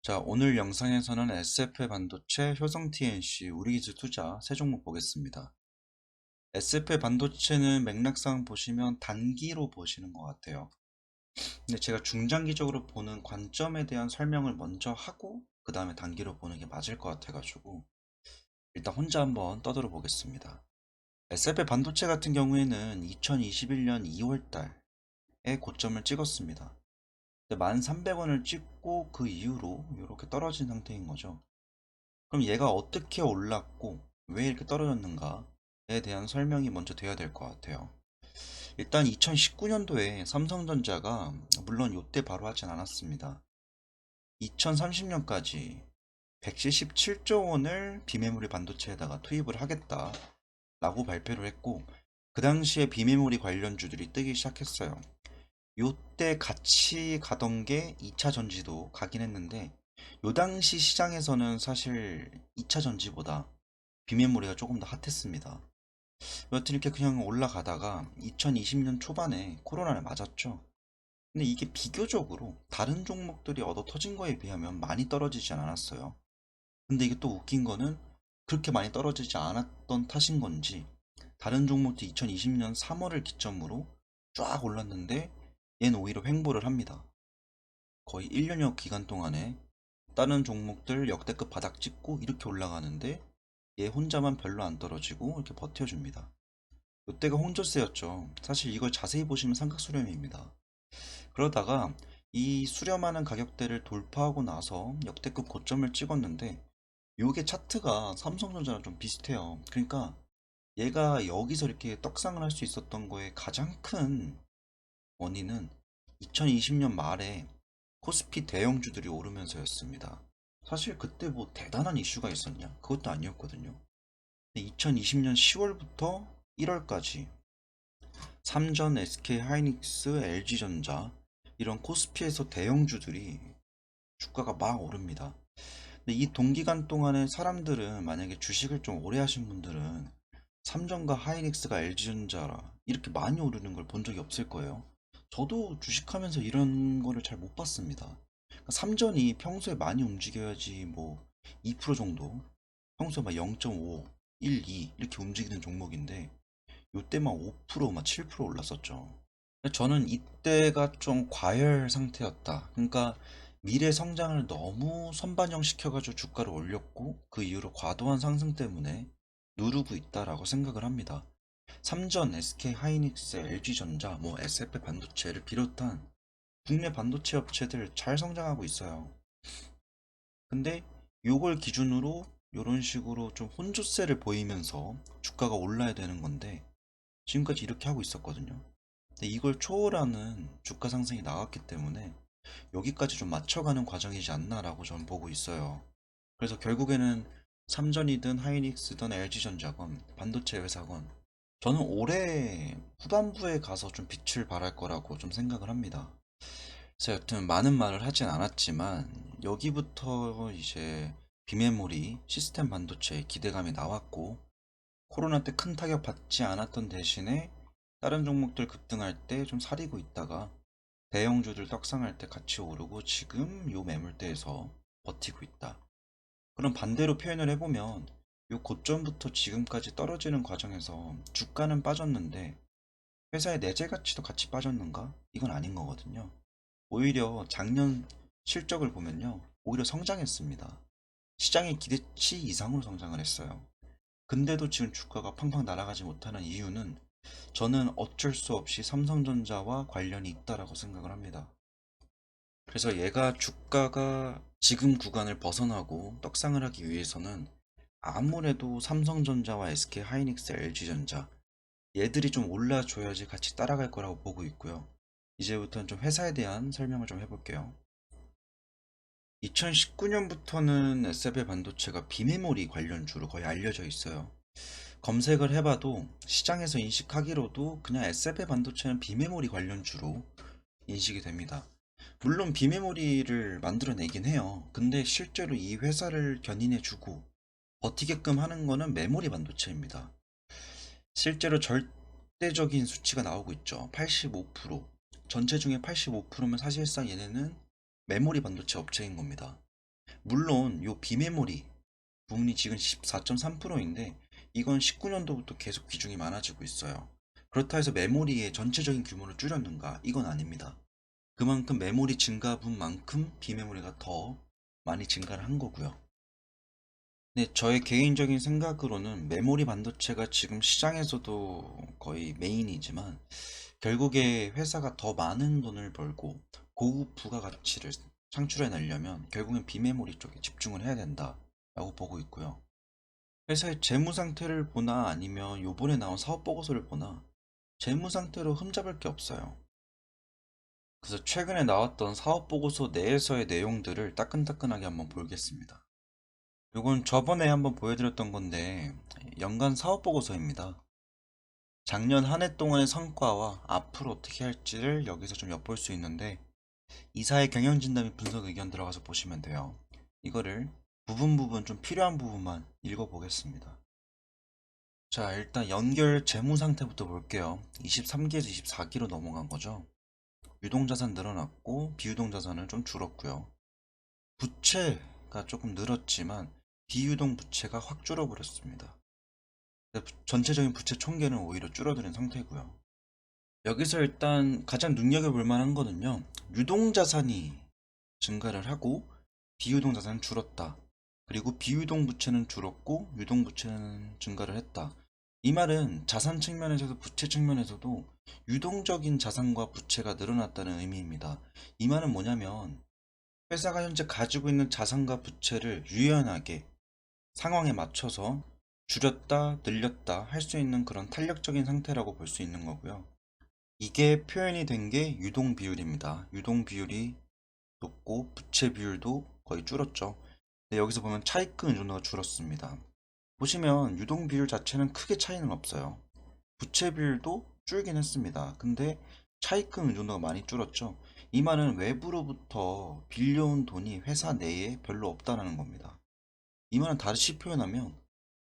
자, 오늘 영상에서는 SF 반도체, 효성 TNC, 우리기술 투자 세 종목 보겠습니다. SF 반도체는 맥락상 보시면 단기로 보시는 것 같아요. 근데 제가 중장기적으로 보는 관점에 대한 설명을 먼저 하고 그 다음에 단기로 보는 게 맞을 것 같아가지고 일단 혼자 한번 떠들어 보겠습니다. SF 반도체 같은 경우에는 2021년 2월달에 고점을 찍었습니다. 1,300원을 찍고 그 이후로 이렇게 떨어진 상태인 거죠. 그럼 얘가 어떻게 올랐고 왜 이렇게 떨어졌는가에 대한 설명이 먼저 돼야 될 것 같아요. 일단 2019년도에 삼성전자가 물론 이때 바로 하진 않았습니다. 2030년까지 177조 원을 비메모리 반도체에다가 투입을 하겠다라고 발표를 했고 그 당시에 비메모리 관련주들이 뜨기 시작했어요. 요때 같이 가던 게 2차 전지도 가긴 했는데 요 당시 시장에서는 사실 2차 전지보다 비메모리가 조금 더 핫했습니다. 여튼 이렇게 그냥 올라가다가 2020년 초반에 코로나를 맞았죠. 근데 이게 비교적으로 다른 종목들이 얻어 터진 거에 비하면 많이 떨어지지 않았어요. 근데 이게 또 웃긴 거는 그렇게 많이 떨어지지 않았던 탓인 건지 다른 종목도 2020년 3월을 기점으로 쫙 올랐는데 얘는 오히려 횡보를 합니다. 거의 1년여 기간 동안에 다른 종목들 역대급 바닥 찍고 이렇게 올라가는데 얘 혼자만 별로 안 떨어지고 이렇게 버텨줍니다. 이때가 홍조세였죠. 사실 이걸 자세히 보시면 삼각수렴입니다. 그러다가 이 수렴하는 가격대를 돌파하고 나서 역대급 고점을 찍었는데 요게 차트가 삼성전자랑 좀 비슷해요. 그러니까 얘가 여기서 이렇게 떡상을 할 수 있었던 거에 가장 큰 원인은 2020년 말에 코스피 대형주들이 오르면서였습니다. 사실 그때 뭐 대단한 이슈가 있었냐? 그것도 아니었거든요. 2020년 10월부터 1월까지 삼전, SK 하이닉스, LG전자 이런 코스피에서 대형주들이 주가가 막 오릅니다. 이 동기간 동안에 사람들은 만약에 주식을 좀 오래 하신 분들은 삼전과 하이닉스가 LG전자라 이렇게 많이 오르는 걸 본 적이 없을 거예요. 저도 주식하면서 이런 거를 잘 못 봤습니다. 그러니까 삼전이 평소에 많이 움직여야지 뭐 2% 정도 평소에 막 0.5, 1, 2 이렇게 움직이는 종목인데 요때만 5%, 막 7% 올랐었죠. 저는 이때가 좀 과열 상태였다. 그러니까 미래 성장을 너무 선반영 시켜가지고 주가를 올렸고 그 이후로 과도한 상승 때문에 누르고 있다라고 생각을 합니다. 삼전, SK 하이닉스, LG전자, 뭐 SF 반도체를 비롯한 국내 반도체 업체들 잘 성장하고 있어요. 근데 요걸 기준으로 이런 식으로 좀 혼조세를 보이면서 주가가 올라야 되는 건데 지금까지 이렇게 하고 있었거든요. 근데 이걸 초월하는 주가 상승이 나왔기 때문에 여기까지 좀 맞춰가는 과정이지 않나라고 저는 보고 있어요. 그래서 결국에는 삼전이든 하이닉스든 LG전자건 반도체 회사건 저는 올해 후반부에 가서 좀 빛을 발할 거라고 좀 생각을 합니다. 그래서 여튼 많은 말을 하진 않았지만 여기부터 이제 비메모리 시스템 반도체에 기대감이 나왔고 코로나 때 큰 타격 받지 않았던 대신에 다른 종목들 급등할 때 좀 사리고 있다가 대형주들 떡상할 때 같이 오르고 지금 요 매물대에서 버티고 있다. 그럼 반대로 표현을 해보면 요 고점부터 지금까지 떨어지는 과정에서 주가는 빠졌는데 회사의 내재 가치도 같이 빠졌는가? 이건 아닌 거거든요. 오히려 작년 실적을 보면요. 오히려 성장했습니다. 시장의 기대치 이상으로 성장을 했어요. 근데도 지금 주가가 팡팡 날아가지 못하는 이유는 저는 어쩔 수 없이 삼성전자와 관련이 있다라고 생각을 합니다. 그래서 얘가 주가가 지금 구간을 벗어나고 떡상을 하기 위해서는 아무래도 삼성전자와 SK 하이닉스, LG전자 얘들이 좀 올라줘야지 같이 따라갈 거라고 보고 있고요. 이제부터는 좀 회사에 대한 설명을 좀 해볼게요. 2019년부터는 SF 반도체가 비메모리 관련주로 거의 알려져 있어요. 검색을 해봐도 시장에서 인식하기로도 그냥 SF 반도체는 비메모리 관련주로 인식이 됩니다. 물론 비메모리를 만들어내긴 해요. 근데 실제로 이 회사를 견인해주고 버티게끔 하는 거는 메모리 반도체입니다. 실제로 절대적인 수치가 나오고 있죠. 85%. 전체 중에 85%면 사실상 얘네는 메모리 반도체 업체인 겁니다. 물론 요 비메모리 부분이 지금 14.3%인데 이건 19년도부터 계속 비중이 많아지고 있어요. 그렇다 해서 메모리의 전체적인 규모를 줄였는가? 이건 아닙니다. 그만큼 메모리 증가분만큼 비메모리가 더 많이 증가를 한 거고요. 네, 저의 개인적인 생각으로는 메모리 반도체가 지금 시장에서도 거의 메인이지만 결국에 회사가 더 많은 돈을 벌고 고급 부가가치를 창출해 내려면 결국엔 비메모리 쪽에 집중을 해야 된다라고 보고 있고요. 회사의 재무 상태를 보나 아니면 요번에 나온 사업 보고서를 보나 재무 상태로 흠잡을 게 없어요. 그래서 최근에 나왔던 사업 보고서 내에서의 내용들을 따끈따끈하게 한번 보겠습니다. 요건 저번에 한번 보여드렸던 건데 연간 사업 보고서입니다. 작년 한 해 동안의 성과와 앞으로 어떻게 할지를 여기서 좀 엿볼 수 있는데 이사의 경영진단 및 분석 의견 들어가서 보시면 돼요. 이거를 부분 부분 좀 필요한 부분만 읽어보겠습니다. 자, 일단 연결 재무 상태부터 볼게요. 23기에서 24기로 넘어간 거죠. 유동자산 늘어났고 비유동자산은 좀 줄었고요. 부채가 조금 늘었지만 비유동 부채가 확 줄어버렸습니다. 전체적인 부채 총계는 오히려 줄어드는 상태고요. 여기서 일단 가장 눈여겨볼 만한 거는요. 유동 자산이 증가를 하고 비유동 자산은 줄었다. 그리고 비유동 부채는 줄었고 유동 부채는 증가를 했다. 이 말은 자산 측면에서도 부채 측면에서도 유동적인 자산과 부채가 늘어났다는 의미입니다. 이 말은 뭐냐면 회사가 현재 가지고 있는 자산과 부채를 유연하게 상황에 맞춰서 줄였다, 늘렸다 할 수 있는 그런 탄력적인 상태라고 볼 수 있는 거고요. 이게 표현이 된 게 유동 비율입니다. 유동 비율이 높고 부채 비율도 거의 줄었죠. 근데 여기서 보면 차입금 의존도가 줄었습니다. 보시면 유동 비율 자체는 크게 차이는 없어요. 부채 비율도 줄긴 했습니다. 근데 차입금 의존도가 많이 줄었죠. 이 말은 외부로부터 빌려온 돈이 회사 내에 별로 없다는 겁니다. 이 말은 다시 표현하면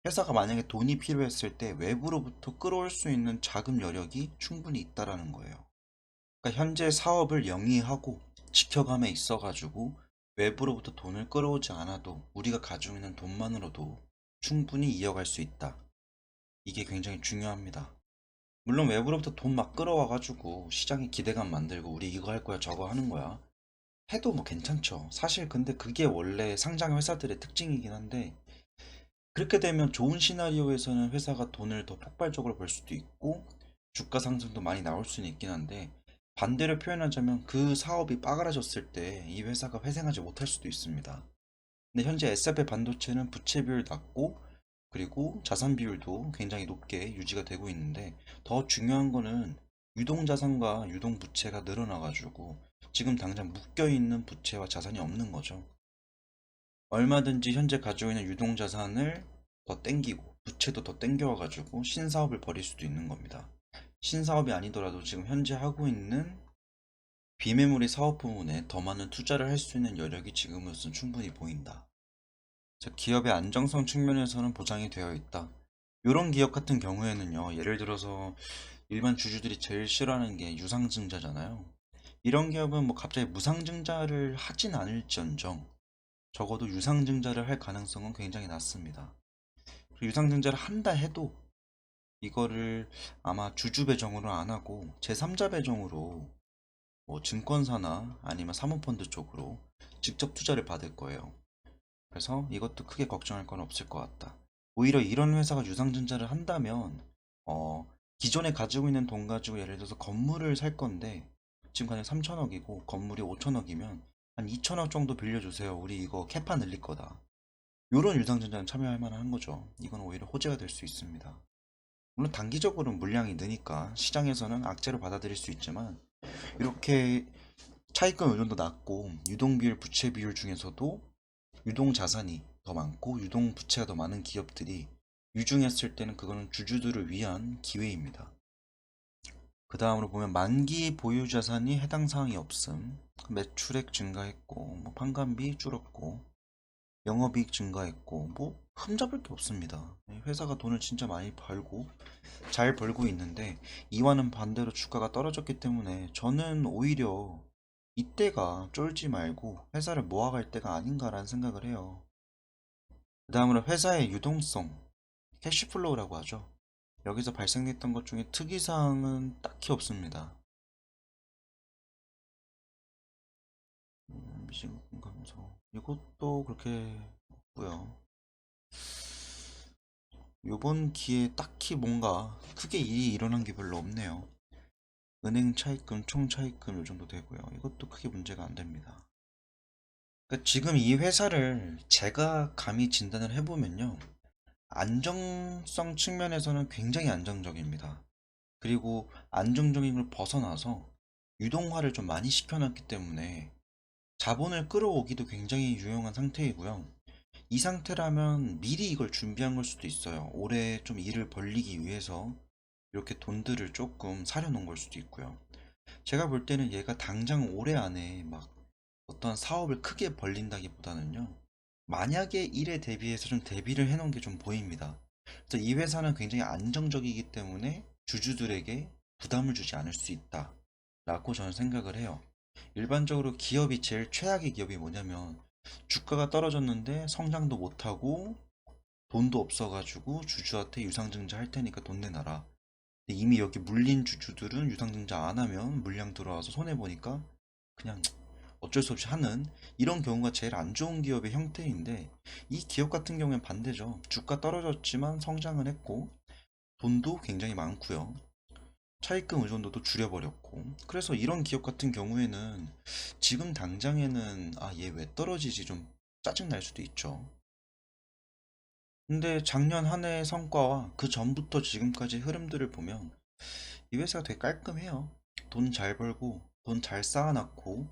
회사가 만약에 돈이 필요했을 때 외부로부터 끌어올 수 있는 자금 여력이 충분히 있다라는 거예요. 그러니까 현재 사업을 영위하고 지켜감에 있어가지고 외부로부터 돈을 끌어오지 않아도 우리가 가지고 있는 돈만으로도 충분히 이어갈 수 있다. 이게 굉장히 중요합니다. 물론 외부로부터 돈 막 끌어와가지고 시장에 기대감 만들고 우리 이거 할 거야 저거 하는 거야 해도 뭐 괜찮죠. 사실 근데 그게 원래 상장 회사들의 특징이긴 한데 그렇게 되면 좋은 시나리오에서는 회사가 돈을 더 폭발적으로 벌 수도 있고 주가 상승도 많이 나올 수는 있긴 한데 반대로 표현하자면 그 사업이 빠그라졌을 때 이 회사가 회생하지 못할 수도 있습니다. 근데 현재 SF의 반도체는 부채 비율 낮고 그리고 자산 비율도 굉장히 높게 유지가 되고 있는데 더 중요한 거는 유동 자산과 유동 부채가 늘어나가지고 지금 당장 묶여 있는 부채와 자산이 없는 거죠. 얼마든지 현재 가지고 있는 유동 자산을 더 땡기고 부채도 더 땡겨와가지고 신사업을 벌일 수도 있는 겁니다. 신사업이 아니더라도 지금 현재 하고 있는 비메모리 사업 부분에 더 많은 투자를 할 수 있는 여력이 지금으로서는 충분히 보인다. 자, 기업의 안정성 측면에서는 보장이 되어 있다. 이런 기업 같은 경우에는요, 예를 들어서 일반 주주들이 제일 싫어하는 게 유상증자잖아요. 이런 기업은 뭐 갑자기 무상증자를 하진 않을지언정 적어도 유상증자를 할 가능성은 굉장히 낮습니다. 유상증자를 한다 해도 이거를 아마 주주 배정으로 안 하고 제3자 배정으로 뭐 증권사나 아니면 사모펀드 쪽으로 직접 투자를 받을 거예요. 그래서 이것도 크게 걱정할 건 없을 것 같다. 오히려 이런 회사가 유상증자를 한다면 어, 기존에 가지고 있는 돈 가지고 예를 들어서 건물을 살 건데 지금 가격 3천억이고 건물이 5천억이면 한 2천억 정도 빌려주세요. 우리 이거 캐파 늘릴 거다. 요런 유상증자는 참여할 만한 거죠. 이건 오히려 호재가 될 수 있습니다. 물론 단기적으로는 물량이 느니까 시장에서는 악재로 받아들일 수 있지만 이렇게 차입금 의존도 낮고 유동 비율, 부채 비율 중에서도 유동 자산이 더 많고 유동 부채가 더 많은 기업들이 유중했을 때는 그거는 주주들을 위한 기회입니다. 그 다음으로 보면 만기 보유 자산이 해당 사항이 없음, 매출액 증가했고, 뭐 판관비 줄었고, 영업이익 증가했고, 뭐 흠잡을 게 없습니다. 회사가 돈을 진짜 많이 벌고 잘 벌고 있는데 이와는 반대로 주가가 떨어졌기 때문에 저는 오히려 이때가 쫄지 말고 회사를 모아갈 때가 아닌가라는 생각을 해요. 그 다음으로 회사의 유동성, 캐시플로우라고 하죠. 여기서 발생했던 것 중에 특이사항은 딱히 없습니다. 음, 미신금 감소. 이것도 그렇게 없고요. 요번 기회에 딱히 뭔가 크게 일이 일어난 게 별로 없네요. 은행 차입금, 총 차입금 요 정도 되고요. 이것도 크게 문제가 안 됩니다. 그러니까 지금 이 회사를 제가 감히 진단을 해보면요. 안정성 측면에서는 굉장히 안정적입니다. 그리고 안정적인 걸 벗어나서 유동화를 좀 많이 시켜놨기 때문에 자본을 끌어오기도 굉장히 유용한 상태이고요. 이 상태라면 미리 이걸 준비한 걸 수도 있어요. 올해 좀 일을 벌리기 위해서 이렇게 돈들을 조금 사려놓은 걸 수도 있고요. 제가 볼 때는 얘가 당장 올해 안에 막 어떤 사업을 크게 벌린다기보다는요. 만약에 일에 대비해서 좀 대비를 해놓은 게 좀 보입니다. 이 회사는 굉장히 안정적이기 때문에 주주들에게 부담을 주지 않을 수 있다. 라고 저는 생각을 해요. 일반적으로 기업이 제일 최악의 기업이 뭐냐면 주가가 떨어졌는데 성장도 못하고 돈도 없어가지고 주주한테 유상증자 할 테니까 돈 내놔라. 이미 여기 물린 주주들은 유상증자 안 하면 물량 들어와서 손해보니까 그냥 어쩔 수 없이 하는 이런 경우가 제일 안 좋은 기업의 형태인데 이 기업 같은 경우엔 반대죠. 주가 떨어졌지만 성장을 했고 돈도 굉장히 많고요. 차입금 의존도도 줄여버렸고 그래서 이런 기업 같은 경우에는 지금 당장에는 아 얘 왜 떨어지지 좀 짜증 날 수도 있죠. 근데 작년 한 해의 성과와 그 전부터 지금까지 흐름들을 보면 이 회사가 되게 깔끔해요. 돈 잘 벌고 돈 잘 쌓아놨고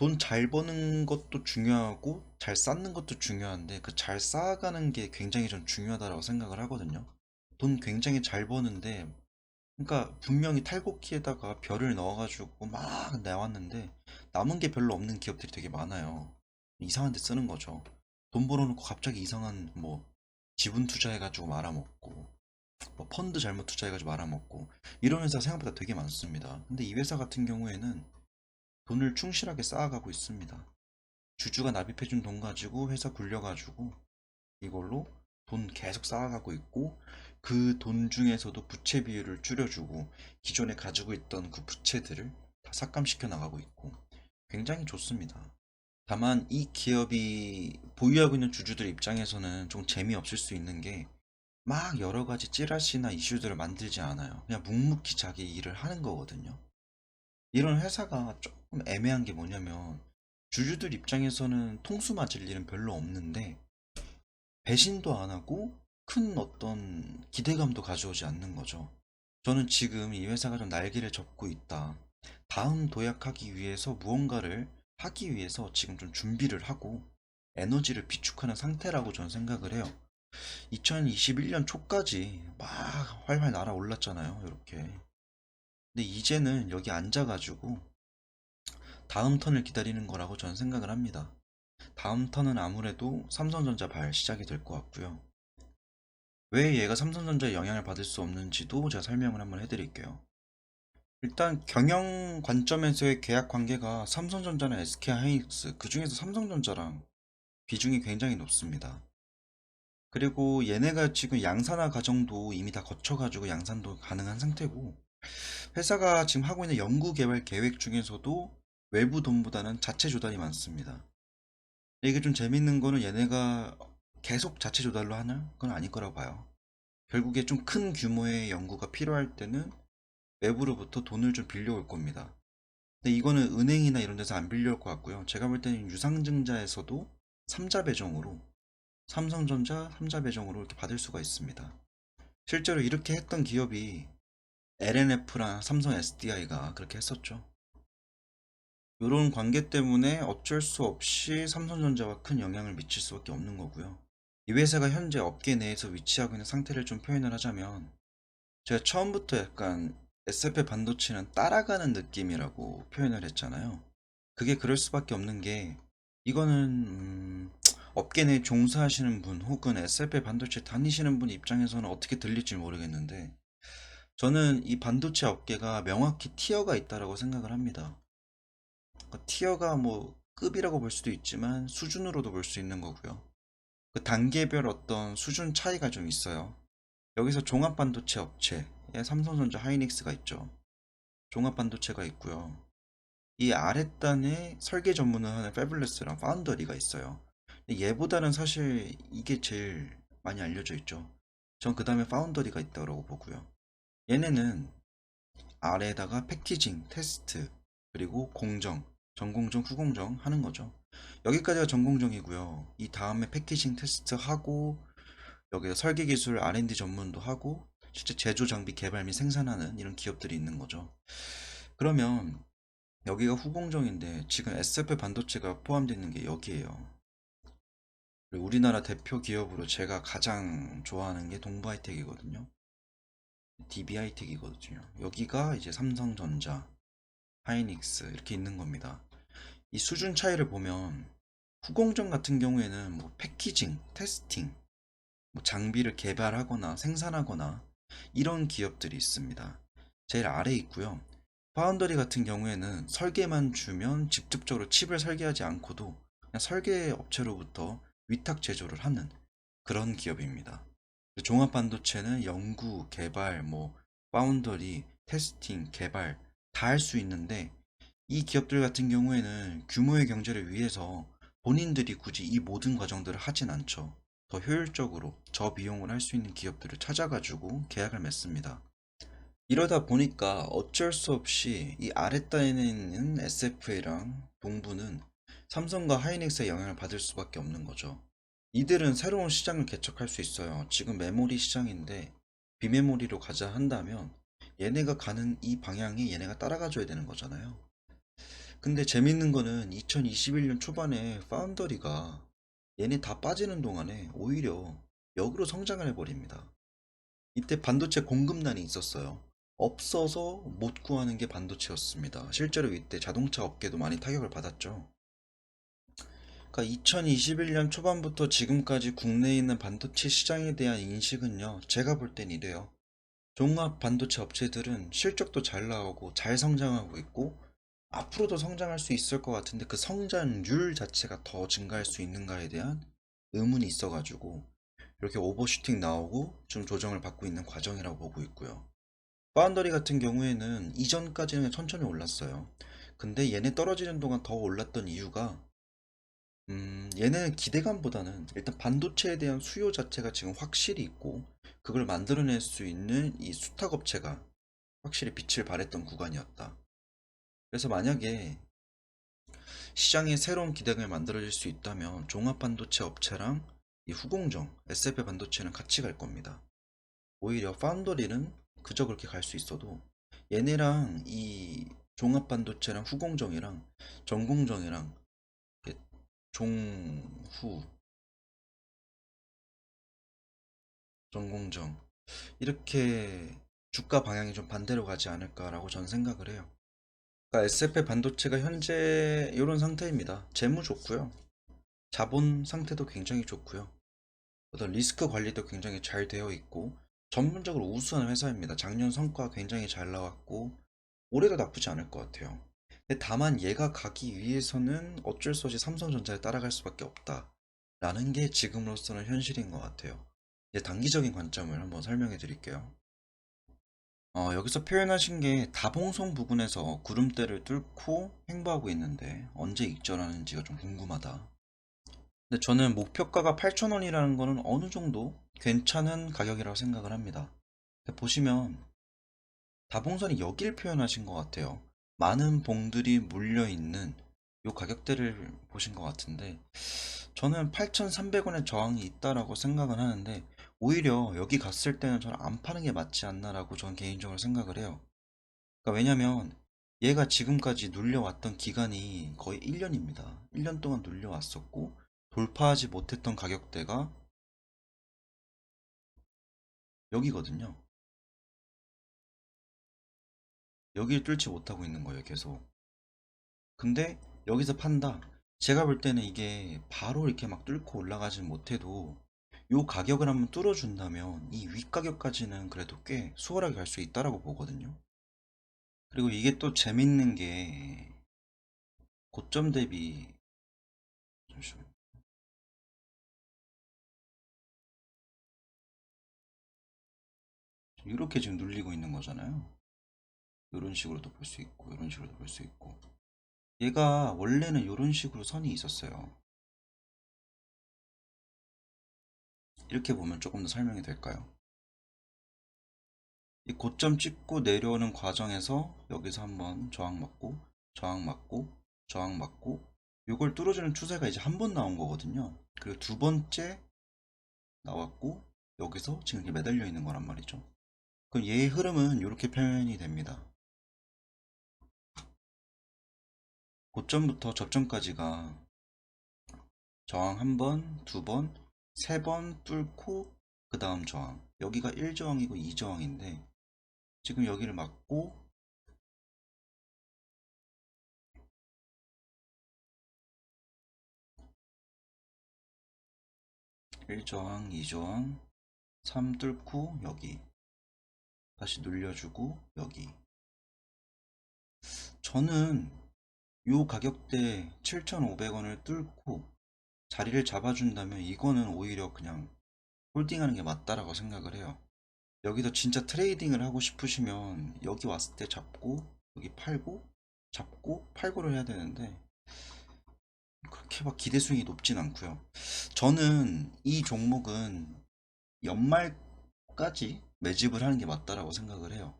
돈 잘 버는 것도 중요하고 잘 쌓는 것도 중요한데 그 잘 쌓아가는 게 굉장히 전 중요하다고 생각을 하거든요. 돈 굉장히 잘 버는데 그러니까 분명히 탈곡기에다가 별을 넣어가지고 막 나왔는데 남은 게 별로 없는 기업들이 되게 많아요. 이상한 데 쓰는 거죠. 돈 벌어놓고 갑자기 이상한 뭐 지분 투자해가지고 말아먹고 뭐 펀드 잘못 투자해가지고 말아먹고 이런 회사 생각보다 되게 많습니다. 근데 이 회사 같은 경우에는 돈을 충실하게 쌓아가고 있습니다. 주주가 납입해준 돈 가지고 회사 굴려가지고 이걸로 돈 계속 쌓아가고 있고 그 돈 중에서도 부채 비율을 줄여주고 기존에 가지고 있던 그 부채들을 다 삭감시켜 나가고 있고 굉장히 좋습니다. 다만 이 기업이 보유하고 있는 주주들 입장에서는 좀 재미없을 수 있는 게 막 여러 가지 찌라시나 이슈들을 만들지 않아요. 그냥 묵묵히 자기 일을 하는 거거든요. 이런 회사가 조금 애매한 게 뭐냐면 주주들 입장에서는 통수 맞을 일은 별로 없는데 배신도 안 하고 큰 어떤 기대감도 가져오지 않는 거죠. 저는 지금 이 회사가 좀 날개를 접고 있다. 다음 도약하기 위해서 무언가를 하기 위해서 지금 좀 준비를 하고 에너지를 비축하는 상태라고 저는 생각을 해요. 2021년 초까지 막 활활 날아올랐잖아요. 이렇게. 근데 이제는 여기 앉아가지고 다음 턴을 기다리는 거라고 저는 생각을 합니다. 다음 턴은 아무래도 삼성전자 발 시작이 될 것 같고요. 왜 얘가 삼성전자의 영향을 받을 수 없는지도 제가 설명을 한번 해드릴게요. 일단 경영 관점에서의 계약 관계가 삼성전자나 SK하이닉스 그 중에서 삼성전자랑 비중이 굉장히 높습니다. 그리고 얘네가 지금 양산화 과정도 이미 다 거쳐가지고 양산도 가능한 상태고 회사가 지금 하고 있는 연구 개발 계획 중에서도 외부 돈보다는 자체 조달이 많습니다. 이게 좀 재밌는 거는 얘네가 계속 자체 조달로 하는 건 아닐 거라고 봐요. 결국에 좀 큰 규모의 연구가 필요할 때는 외부로부터 돈을 좀 빌려올 겁니다. 근데 이거는 은행이나 이런 데서 안 빌려올 것 같고요. 제가 볼 때는 유상증자에서도 3자 배정으로 삼성전자 3자 배정으로 이렇게 받을 수가 있습니다. 실제로 이렇게 했던 기업이 LNF랑 삼성 SDI가 그렇게 했었죠. 이런 관계 때문에 어쩔 수 없이 삼성전자가 큰 영향을 미칠 수밖에 없는 거고요. 이 회사가 현재 업계 내에서 위치하고 있는 상태를 좀 표현을 하자면 제가 처음부터 약간 SF 반도체는 따라가는 느낌이라고 표현을 했잖아요. 그게 그럴 수밖에 없는 게 이거는 음, 업계 내에 종사하시는 분 혹은 SF 반도체 다니시는 분 입장에서는 어떻게 들릴지 모르겠는데 저는 이 반도체 업계가 명확히 티어가 있다라고 생각을 합니다. 그 티어가 뭐 급이라고 볼 수도 있지만 수준으로도 볼 수 있는 거고요. 그 단계별 어떤 수준 차이가 좀 있어요. 여기서 종합 반도체 업체, 예, 삼성전자 하이닉스가 있죠. 종합 반도체가 있고요. 이 아랫단에 설계 전문을 하는 패블레스랑 파운더리가 있어요. 얘보다는 사실 이게 제일 많이 알려져 있죠. 전 그 다음에 파운더리가 있다고 보고요. 얘네는 아래에다가 패키징, 테스트, 그리고 공정, 전공정, 후공정 하는 거죠. 여기까지가 전공정이고요. 이 다음에 패키징 테스트 하고 여기에 설계 기술 R&D 전문도 하고 실제 제조 장비 개발 및 생산하는 이런 기업들이 있는 거죠. 그러면 여기가 후공정인데 지금 SF 반도체가 포함되어 있는 게 여기에요. 우리나라 대표 기업으로 제가 가장 좋아하는 게 동부하이텍이거든요. DB하이텍이거든요. 여기가 이제 삼성전자, 하이닉스 이렇게 있는 겁니다. 이 수준 차이를 보면 후공정 같은 경우에는 뭐 패키징, 테스팅, 뭐 장비를 개발하거나 생산하거나 이런 기업들이 있습니다. 제일 아래에 있고요. 파운더리 같은 경우에는 설계만 주면 직접적으로 칩을 설계하지 않고도 그냥 설계 업체로부터 위탁 제조를 하는 그런 기업입니다. 종합 반도체는 연구, 개발, 뭐 파운더리, 테스팅, 개발 다 할 수 있는데 이 기업들 같은 경우에는 규모의 경제를 위해서 본인들이 굳이 이 모든 과정들을 하진 않죠. 더 효율적으로 저비용을 할 수 있는 기업들을 찾아가지고 계약을 맺습니다. 이러다 보니까 어쩔 수 없이 이 아랫단에 있는 SFA랑 동부는 삼성과 하이닉스의 영향을 받을 수밖에 없는 거죠. 이들은 새로운 시장을 개척할 수 있어요. 지금 메모리 시장인데 비메모리로 가자 한다면 얘네가 가는 이 방향에 얘네가 따라가 줘야 되는 거잖아요. 근데 재밌는 거는 2021년 초반에 파운더리가 얘네 다 빠지는 동안에 오히려 역으로 성장을 해버립니다. 이때 반도체 공급난이 있었어요. 없어서 못 구하는 게 반도체였습니다. 실제로 이때 자동차 업계도 많이 타격을 받았죠. 그러니까 2021년 초반부터 지금까지 국내에 있는 반도체 시장에 대한 인식은요, 제가 볼 땐 이래요. 종합 반도체 업체들은 실적도 잘 나오고 잘 성장하고 있고 앞으로도 성장할 수 있을 것 같은데 그 성장률 자체가 더 증가할 수 있는가에 대한 의문이 있어가지고 이렇게 오버슈팅 나오고 좀 조정을 받고 있는 과정이라고 보고 있고요. 파운더리 같은 경우에는 이전까지는 천천히 올랐어요. 근데 얘네 떨어지는 동안 더 올랐던 이유가 음, 얘네는 기대감보다는 일단 반도체에 대한 수요 자체가 지금 확실히 있고 그걸 만들어낼 수 있는 이 수탁 업체가 확실히 빛을 발했던 구간이었다. 그래서 만약에 시장에 새로운 기대감을 만들어질 수 있다면 종합 반도체 업체랑 이 후공정, SF 반도체는 같이 갈 겁니다. 오히려 파운더리는 그저 그렇게 갈 수 있어도 얘네랑 이 종합 반도체랑 후공정이랑 전공정이랑 종후 전공정 이렇게 주가 방향이 좀 반대로 가지 않을까라고 전 생각을 해요. 그러니까 SF 반도체가 현재 이런 상태입니다. 재무 좋고요. 자본 상태도 굉장히 좋고요. 어떤 리스크 관리도 굉장히 잘 되어 있고 전문적으로 우수한 회사입니다. 작년 성과 굉장히 잘 나왔고 올해도 나쁘지 않을 것 같아요. 다만 얘가 가기 위해서는 어쩔 수 없이 삼성전자에 따라갈 수밖에 없다. 라는 게 지금으로서는 현실인 것 같아요. 이제 단기적인 관점을 한번 설명해 드릴게요. 어, 여기서 표현하신 게 다봉송 부근에서 구름대를 뚫고 행보하고 있는데 언제 익절하는지가 좀 궁금하다. 근데 저는 목표가가 8,000원이라는 거는 어느 정도 괜찮은 가격이라고 생각을 합니다. 보시면 다봉선이 여기를 표현하신 것 같아요. 많은 봉들이 물려 있는 요 가격대를 보신 것 같은데 저는 8,300원의 저항이 있다라고 생각을 하는데 오히려 여기 갔을 때는 저는 안 파는 게 맞지 않나라고 저는 개인적으로 생각을 해요. 그러니까 왜냐면 얘가 지금까지 눌려왔던 기간이 거의 1년입니다. 1년 동안 눌려왔었고 돌파하지 못했던 가격대가 여기거든요. 여기를 뚫지 못하고 있는 거예요, 계속. 근데 여기서 판다. 제가 볼 때는 이게 바로 이렇게 막 뚫고 올라가진 못해도 요 가격을 한번 뚫어준다면 이 윗가격까지는 그래도 꽤 수월하게 갈 수 있다라고 보거든요. 그리고 이게 또 재밌는 게 고점 대비 잠시만 이렇게 지금 눌리고 있는 거잖아요. 이런 식으로도 볼 수 있고 이런 식으로도 볼 수 있고 얘가 원래는 이런 식으로 선이 있었어요. 이렇게 보면 조금 더 설명이 될까요? 이 고점 찍고 내려오는 과정에서 여기서 한번 저항 맞고 저항 맞고 저항 맞고 이걸 뚫어주는 추세가 이제 한 번 나온 거거든요. 그리고 두 번째 나왔고 여기서 지금 이렇게 매달려 있는 거란 말이죠. 그럼 얘의 흐름은 이렇게 표현이 됩니다. 고점부터 접점까지가 저항 한 번, 두 번, 세 번 뚫고 그 다음 저항. 여기가 1저항이고 2저항인데 지금 여기를 맞고 일저항 2저항, 3 뚫고 여기 다시 눌려주고 여기 저는 요 가격대 7,500원을 뚫고 자리를 잡아준다면 이거는 오히려 그냥 홀딩하는 게 맞다라고 생각을 해요. 여기서 진짜 트레이딩을 하고 싶으시면 여기 왔을 때 잡고 여기 팔고 잡고 팔고를 해야 되는데 그렇게 막 기대 수익이 높진 않고요. 저는 이 종목은 연말까지 매집을 하는 게 맞다라고 생각을 해요.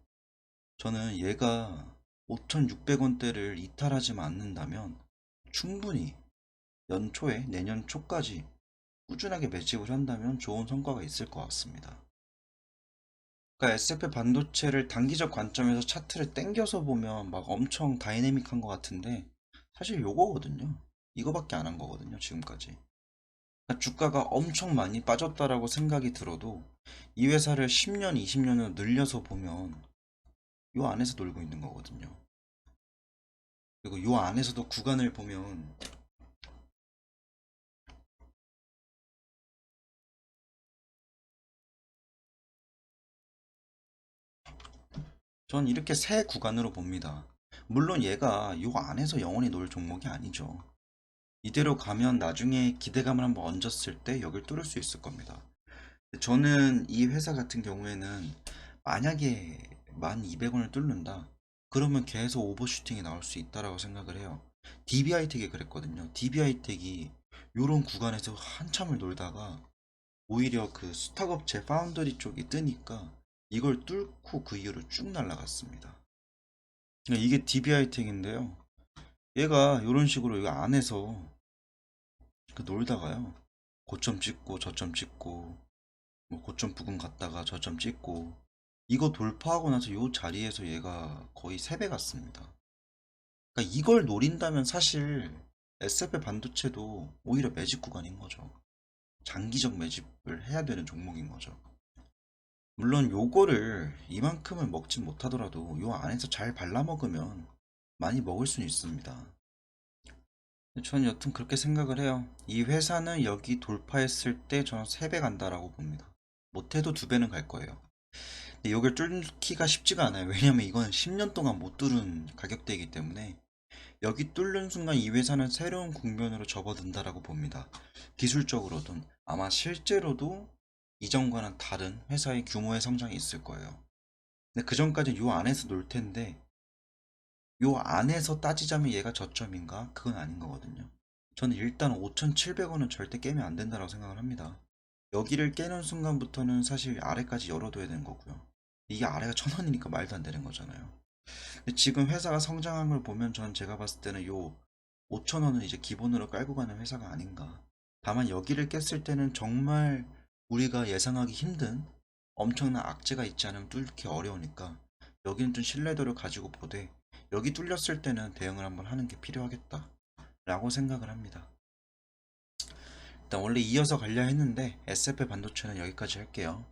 저는 얘가 5,600원대를 이탈하지만 않는다면 충분히 연초에 내년 초까지 꾸준하게 매집을 한다면 좋은 성과가 있을 것 같습니다. 그러니까 SF 반도체를 단기적 관점에서 차트를 땡겨서 보면 막 엄청 다이내믹한 것 같은데 사실 요거거든요. 이거밖에 안 한 거거든요. 지금까지. 그러니까 주가가 엄청 많이 빠졌다라고 생각이 들어도 이 회사를 10년, 20년을 늘려서 보면 요 안에서 놀고 있는 거거든요. 그리고 요 안에서도 구간을 보면 전 이렇게 세 구간으로 봅니다. 물론 얘가 요 안에서 영원히 놀 종목이 아니죠. 이대로 가면 나중에 기대감을 한번 얹었을 때 여길 뚫을 수 있을 겁니다. 저는 이 회사 같은 경우에는 만약에 1200원을 뚫는다. 그러면 계속 오버슈팅이 나올 수 있다라고 생각을 해요. DBI텍이 그랬거든요. DBI텍이 요런 구간에서 한참을 놀다가 오히려 그 수탁업체 파운더리 쪽이 뜨니까 이걸 뚫고 그 이후로 쭉 날아갔습니다. 그러니까 이게 DBI텍인데요. 얘가 이런 식으로 이 안에서 그 놀다가요. 고점 찍고 저점 찍고 뭐 고점 부근 갔다가 저점 찍고 이거 돌파하고 나서 이 자리에서 얘가 거의 3배 갔습니다. 그러니까 이걸 노린다면 사실 SF 반도체도 오히려 매집 구간인 거죠. 장기적 매집을 해야 되는 종목인 거죠. 물론 요거를 이만큼은 먹진 못하더라도 요 안에서 잘 발라먹으면 많이 먹을 수는 있습니다. 저는 여튼 그렇게 생각을 해요. 이 회사는 여기 돌파했을 때 저는 3배 간다라고 봅니다. 못해도 2배는 갈 거예요. 근데 이걸 뚫기가 쉽지가 않아요. 왜냐면 이건 10년 동안 못 뚫은 가격대이기 때문에 여기 뚫는 순간 이 회사는 새로운 국면으로 접어든다라고 봅니다. 기술적으로든 아마 실제로도 이전과는 다른 회사의 규모의 성장이 있을 거예요. 근데 그 전까지 요 안에서 놀 텐데 요 안에서 따지자면 얘가 저점인가? 그건 아닌 거거든요. 저는 일단 5,700원은 절대 깨면 안 된다고 생각을 합니다. 여기를 깨는 순간부터는 사실 아래까지 열어둬야 되는 거고요. 이게 아래가 1,000원이니까 말도 안 되는 거잖아요. 지금 회사가 성장한 걸 보면 전 제가 봤을 때는 요 5,000원은 이제 기본으로 깔고 가는 회사가 아닌가. 다만 여기를 깼을 때는 정말 우리가 예상하기 힘든 엄청난 악재가 있지 않으면 뚫기 어려우니까 여기는 좀 신뢰도를 가지고 보되 여기 뚫렸을 때는 대응을 한번 하는 게 필요하겠다 라고 생각을 합니다. 일단 원래 이어서 가려 했는데 SF 반도체는 여기까지 할게요.